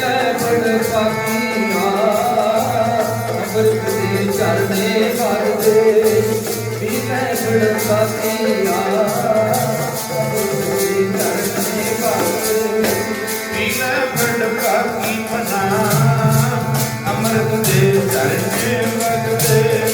ਲੈ ਬੜ ਪਾਕੀਆਂ ਅੰਮ੍ਰਿਤ ਦੇ ਚਰਨੇ ਵਗਦੇ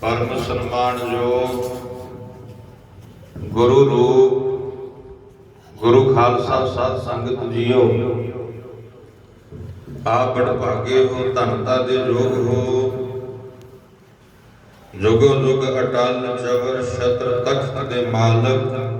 ਪਰਮ ਸਨਮਾਨਯੋਗ ਗੁਰੂ ਰੂਪ, ਗੁਰੂ ਖਾਲਸਾ ਸਾਧ ਸੰਗਤ ਜੀਓ। ਆਪ ਬੜ ਭਾਗੇ ਹੋ ਧੰਨਤਾ ਦੇ ਯੋਗ ਹੋ। ਜੁਗੋ ਜੁਗ ਅਟਲ ਚਵਰ ਛਤਰ ਤਖਤ ਦੇ ਮਾਲਕ।